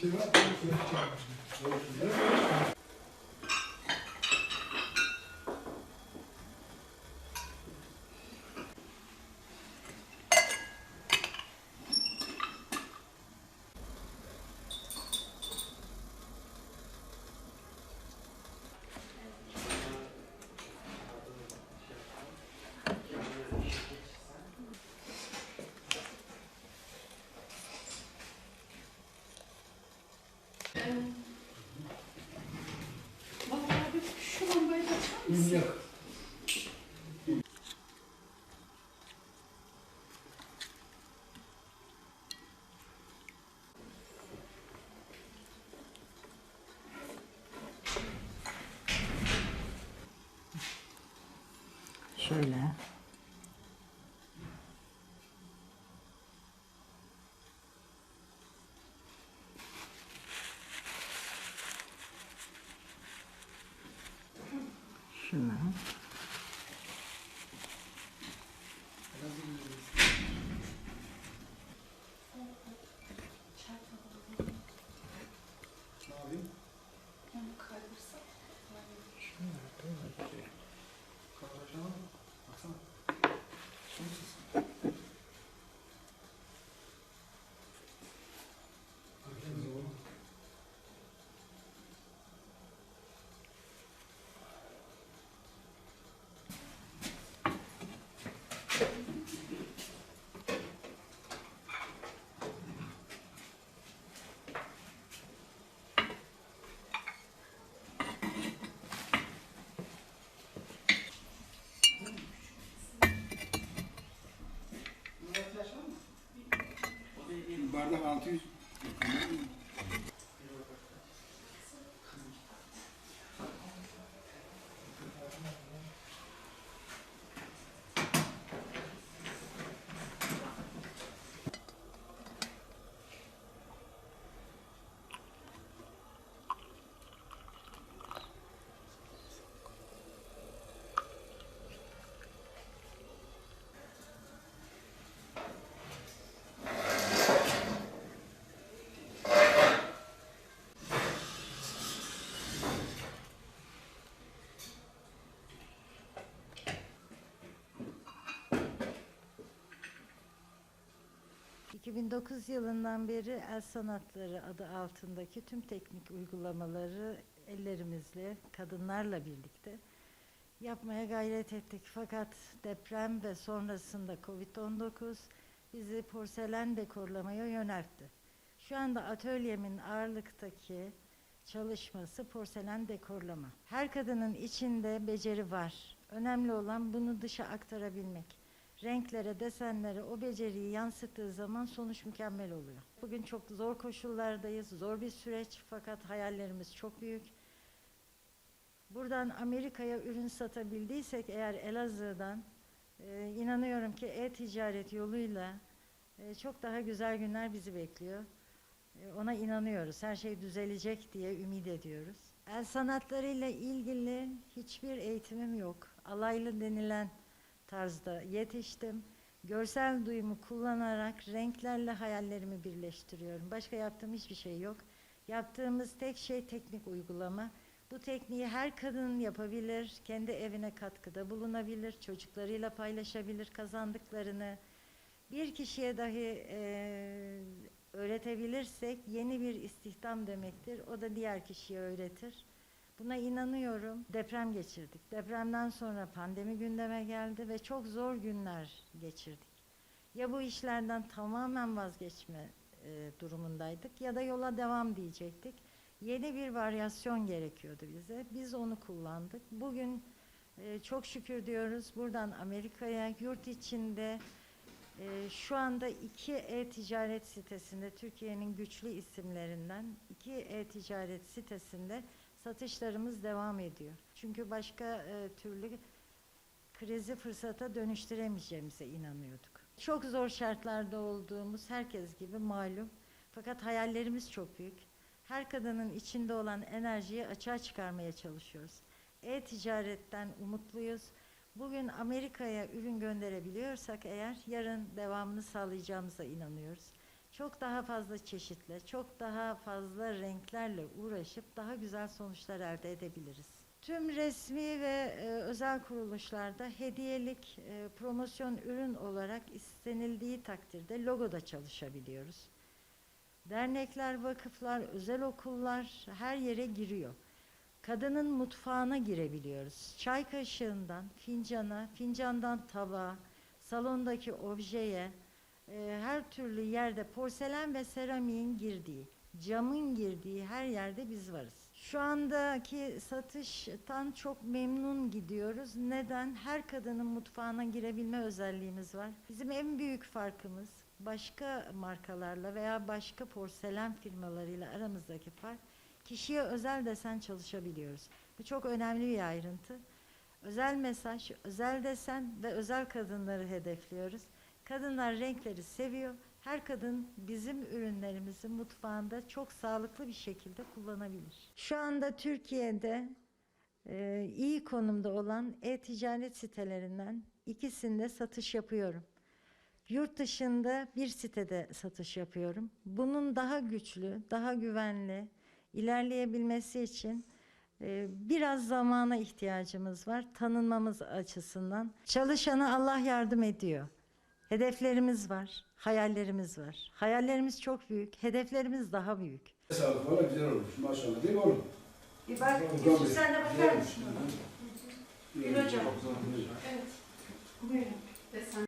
şey Şöyle. Şunu. Ne yapayım? Yani kaydırsa. 嗯，行。Bardak 600. ...2009 yılından beri El Sanatları adı altındaki tüm teknik uygulamaları ellerimizle, kadınlarla birlikte yapmaya gayret ettik. Fakat deprem ve sonrasında Covid-19 bizi porselen dekorlamaya yöneltti. Şu anda atölyemin ağırlıktaki çalışması porselen dekorlama. Her kadının içinde beceri var. Önemli olan bunu dışa aktarabilmek. Renklere, desenlere o beceriyi yansıttığı zaman sonuç mükemmel oluyor. Bugün çok zor koşullardayız, zor bir süreç fakat hayallerimiz çok büyük. Buradan Amerika'ya ürün satabildiysek eğer Elazığ'dan e, inanıyorum ki e-ticaret yoluyla e, çok daha güzel günler bizi bekliyor. E, ona inanıyoruz. Her şey düzelecek diye ümit ediyoruz. El sanatlarıyla ilgili hiçbir eğitimim yok. Alaylı denilen tarzda yetiştim. Görsel duyumu kullanarak renklerle hayallerimi birleştiriyorum. Başka yaptığım hiçbir şey yok. Yaptığımız tek şey teknik uygulama. Bu tekniği her kadın yapabilir, kendi evine katkıda bulunabilir, çocuklarıyla paylaşabilir kazandıklarını. Bir kişiye dahi eee, öğretebilirsek yeni bir istihdam demektir. O da diğer kişiye öğretir. Buna inanıyorum. Deprem geçirdik. Depremden sonra pandemi gündeme geldi ve çok zor günler geçirdik. Ya bu işlerden tamamen vazgeçme e, durumundaydık ya da yola devam diyecektik. Yeni bir varyasyon gerekiyordu bize. Biz onu kullandık. Bugün e, çok şükür diyoruz buradan Amerika'ya yurt içinde e, şu anda iki e-ticaret sitesinde Türkiye'nin güçlü isimlerinden iki e-ticaret sitesinde satışlarımız devam ediyor. Çünkü başka e, türlü krizi fırsata dönüştüremeyeceğimize inanıyorduk. Çok zor şartlarda olduğumuz herkes gibi malum. Fakat hayallerimiz çok büyük. Her kadının içinde olan enerjiyi açığa çıkarmaya çalışıyoruz. E-ticaretten umutluyuz. Bugün Amerika'ya ürün gönderebiliyorsak eğer yarın devamını sağlayacağımıza inanıyoruz. Çok daha fazla çeşitle, çok daha fazla renklerle uğraşıp daha güzel sonuçlar elde edebiliriz. Tüm resmi ve e, özel kuruluşlarda hediyelik, e, promosyon ürün olarak istenildiği takdirde logoda çalışabiliyoruz. Dernekler, vakıflar, özel okullar her yere giriyor. Kadının mutfağına girebiliyoruz. Çay kaşığından fincana, fincandan tabağa, salondaki objeye, e, her türlü yerde porselen ve seramiğin girdiği, camın girdiği her yerde biz varız. Şu andaki satıştan çok memnun gidiyoruz. Neden? Her kadının mutfağına girebilme özelliğimiz var. Bizim en büyük farkımız başka markalarla veya başka porselen firmalarıyla aramızdaki fark kişiye özel desen çalışabiliyoruz. Bu çok önemli bir ayrıntı. Özel mesaj, özel desen ve özel kadınları hedefliyoruz. Kadınlar renkleri seviyor. Her kadın bizim ürünlerimizi mutfağında çok sağlıklı bir şekilde kullanabilir. Şu anda Türkiye'de e, iyi konumda olan e-ticaret sitelerinden ikisinde satış yapıyorum. Yurt dışında bir sitede satış yapıyorum. Bunun daha güçlü, daha güvenli, ilerleyebilmesi için e, biraz zamana ihtiyacımız var tanınmamız açısından. Çalışana Allah yardım ediyor. Hedeflerimiz var, hayallerimiz var. Hayallerimiz çok büyük, hedeflerimiz daha büyük. Sağlık valla güzel olmuş maşallah değil mi oğlum? Bir bak, Tabii. sen de bakar mısın? Gül hocam. Evet. Buyurun.